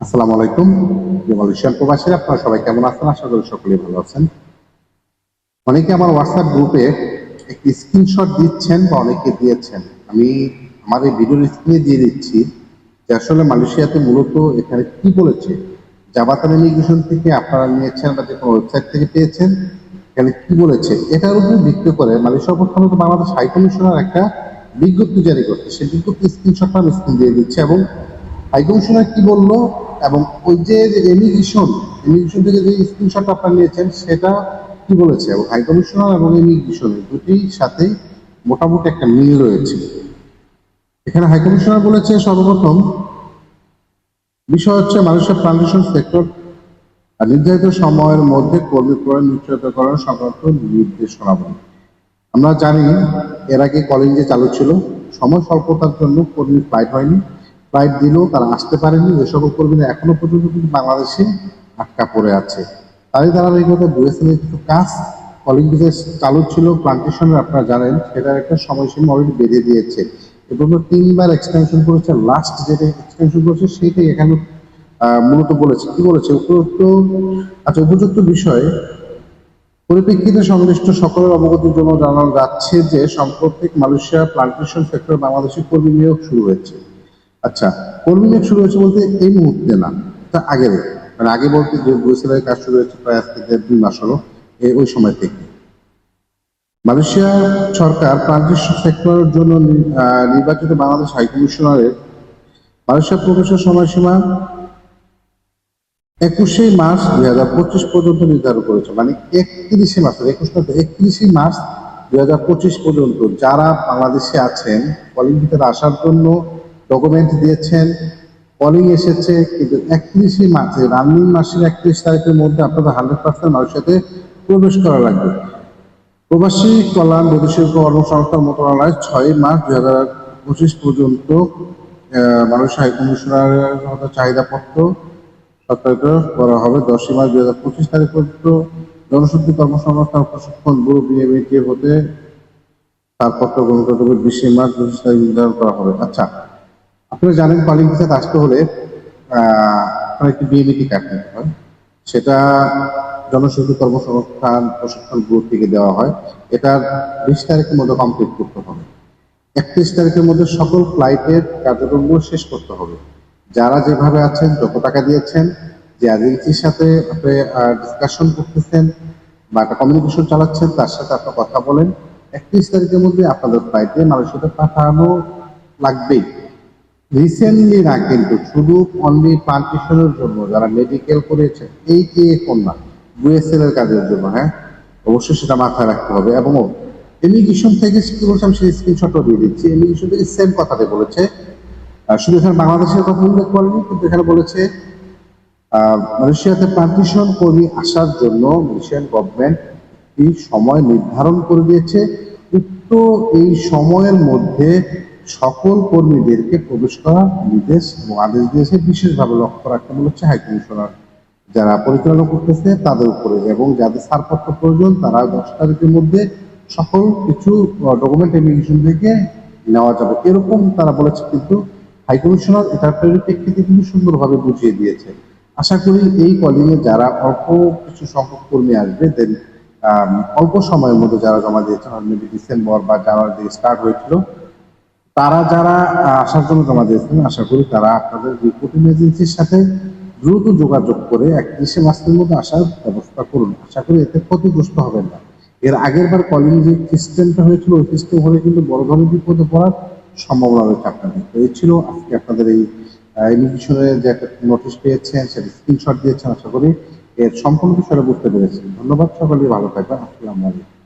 আসসালামু আলাইকুম। মালয়েশিয়ান প্রবাসীরা আপনারা সবাই কেমন আছেন? আশা করি সকলেই ভালো আছেন। অনেকে আমার হোয়াটসঅ্যাপ গ্রুপে একটি স্ক্রিনশট দিচ্ছেন বা অনেকে দিয়েছেন। আমি আমার এই ভিডিওর স্ক্রিনে দিয়ে দিচ্ছি যে আসলে মালয়েশিয়াতে মূলত এখানে কি বলেছে। জাবাতান ইমিগ্রেশন থেকে আপনারা নিয়েছেন বা যে কোনো ওয়েবসাইট থেকে পেয়েছেন, এখানে কি বলেছে? এটার উপর ভিত্তি করে মালয়েশিয়া প্রথমত বাংলাদেশ হাই কমিশনার একটা বিজ্ঞপ্তি জারি করছে। সেই বিজ্ঞপ্তি স্ক্রিনশটটা আমি স্ক্রিন দিয়ে দিচ্ছি এবং হাইকমিশনার কি বলল? এবং ওই যে এমিগ্রেশন এমিগ্রেশন থেকে যে স্ক্রিনশট আপনারা নিয়েছেন, সেটা কি বলেছে? এবং হাইকমিশনার এবং এমিগ্রেশন দুটির সাথেই মোটামুটি একটা মিল রয়েছে। এখানে হাইকমিশনার বলেছে, সর্বপ্রথম বিষয় হচ্ছে মানুষের প্লান্টেশন সেক্টর নির্ধারিত সময়ের মধ্যে কর্মী প্রয়োগ নিশ্চয়তাকরণ সংক্রান্ত নির্দেশনাবলী। আমরা জানি, এর আগে কলিং যে চালু ছিল, সময় স্বল্পতার জন্য কর্মী ফ্লাইট হয়নি। ফ্লাইট দিলেও তারা আসতে পারেনি। এ সকল কর্মীরা এখনও পর্যন্ত কিন্তু বাংলাদেশে আটকা পড়ে আছে। তারই ধারাবাহিকতা বিএসএনের কিছু কাজ কলিং যে চালু ছিল প্লান্টেশনের আপনারা জানেন, সেটার একটা সময়সীমা অলরেডি বেঁধে দিয়েছে। এবং তিনবার এক্সটেনশন করেছে লাস্ট যেটা এক্সটেনশন করেছে, সেইটাই এখানে মূলত বলেছে। কি বলেছে? উপযুক্ত আচ্ছা উপযুক্ত বিষয়ে, পরিপ্রেক্ষিতে সংশ্লিষ্ট সকলের অবগতির জন্য জানানো যাচ্ছে যে সাম্প্রতিক মালয়েশিয়া প্লান্টেশন সেক্টর বাংলাদেশে কর্মী নিয়োগ শুরু হয়েছে। আচ্ছা কর্মী নিয়োগ শুরু হয়েছে বলতে এই মুহূর্তে না, তা আগে মানে আগে বলতে যে ব্রুসেলের কাজ শুরু হয়েছে প্রায় আজ থেকে দুই মাস হলো ওই সময় থেকে। মালয়েশিয়া সরকার প্লান্টেশন সেক্টরের জন্য নির্বাচিত বাংলাদেশ হাইকমিশনারের মালয়েশিয়া প্রবেশের সময়সীমা একুশে মার্চ দুই হাজার পঁচিশ পর্যন্ত নির্ধারণ করেছে। মানে একত্রিশে মার্চ, একুশ না একত্রিশে মার্চ দুই হাজার পঁচিশ পর্যন্ত যারা বাংলাদেশে আছেন ভিতরে আসার জন্য ডকুমেন্ট দিয়েছেন কলিং এসেছে, কিন্তু একত্রিশে মার্চে রানিং মাসের একত্রিশ তারিখের মধ্যে আপনাদের হান্ড্রেড পার্সেন্ট সাথে প্রবেশ করা লাগবে। প্রবাসী কল্যাণ বৈদেশিক কর্মসংস্থান মন্ত্রণালয় ছয় মার্চ দুই হাজার পঁচিশ পর্যন্ত মানুষ হাই কমিশনারের হয়তো চাহিদাপত্র সত্যায়িত করা হবে। দশই মার্চ দুই হাজার পঁচিশ তারিখ পর্যন্ত জনশক্তি কর্মসংস্থান প্রশিক্ষণ ব্যুরো বিএমএটি হতে তার পত্র গ্রহণ করতে হবে বিশে মার্চ পঁচিশ তারিখ নির্ধারণ করা হবে। আচ্ছা আপনারা জানেন কলিং ভিসাতে আসতে হলে আপনার একটি বিএমএটি কার্ড নিতে হয়। সেটা জনশক্তি কর্মসংস্থান, প্রশিক্ষণ ব্যুরো থেকে দেওয়া হয়। এটা বিশ তারিখের মধ্যে কমপ্লিট করতে হবে। একত্রিশ তারিখের মধ্যে সকল ফ্লাইটের কার্যক্রমগুলো শেষ করতে হবে। যারা যেভাবে আছেন, যত টাকা দিয়েছেন, যে এজেন্সির সাথে আপনি ডিসকাশন করতেছেন বা একটা কমিউনিকেশন চালাচ্ছেন, তার সাথে আপনার কথা বলেন, একত্রিশ তারিখের মধ্যে আপনাদের ফ্লাইটে মালয়েশিয়াতে পাঠানো লাগবেই। রিসেন্টলি না, কিন্তু শুধু অনলি প্লান্টেশনের জন্য যারা মেডিকেল করেছে, এই যে না বুয়েসেল এর কাজের জন্য হ্যাঁ অবশ্যই সেটা মাথায় রাখতে হবে। এবং ইমিগ্রেশন থেকে কি বলছে আমি সেই স্ক্রিনশটও দিয়ে দিচ্ছি। ইমিগ্রেশন থেকে সেম কথাতে বলেছে। শুধু এখানে বাংলাদেশের কথা উল্লেখ করেনি, কিন্তু এখানে বলেছে মালয়েশিয়াতে প্লান্টেশন কর্মী আসার জন্য মালয়েশিয়ান গভর্নমেন্ট এই সময় নির্ধারণ করে দিয়েছে। উক্ত এই সময়ের মধ্যে সকল কর্মীদেরকে প্রবেশ করার নির্দেশ এবং আদেশ দিয়েছে। বিশেষভাবে লক্ষ্য রাখতে বলেছে হাই কমিশনার যারা পরিচালনা করতেছে তাদের উপরে এবং যাদের ছাড়পত্র প্রয়োজন তারা দশ তারিখের মধ্যে সকল কিছু ডকুমেন্ট ইমিগ্রেশন থেকে নেওয়া যাবে। এরকম তারা বলেছে কিন্তু হাই কমিশনার এটার পরিপ্রেক্ষিতে কিন্তু সুন্দরভাবে বুঝিয়ে দিয়েছে। আশা করি এই কলিং এ যারা অল্প কিছু সংখ্যক কর্মী আসবে দেন অল্প সময়ের মধ্যে যারা জমা দিয়েছেন মেবি ডিসেম্বর বা জানুয়ারি স্টার্ট হয়েছিল তারা যারা আসার জন্য জমা দিয়েছেন আশা করি তারা আপনাদের রিপোর্টিং এজেন্সির সাথে দ্রুত যোগাযোগ করে একত্রিশে মাসের মধ্যে আসার ব্যবস্থা করুন। আশা করি এতে ক্ষতিগ্রস্ত হবেন না। এর আগের বার কলিং যে সিস্টেমটা হয়েছিল, ওই সিস্টেম হলে কিন্তু বড় ধরনের বিপদে পড়ার সম্ভাবনা রয়েছে আপনাদের। তো এই ছিল আজকে আপনাদের এই ইমিগ্রেশনের যে একটা নোটিশ পেয়েছেন, সেটা স্ক্রিনশট দিয়েছেন, আশা করি এর সম্পূর্ণ বিষয়টা বুঝতে পেরেছেন। ধন্যবাদ, সকলেই ভালো থাকবেন। আসসালামু আলাইকুম।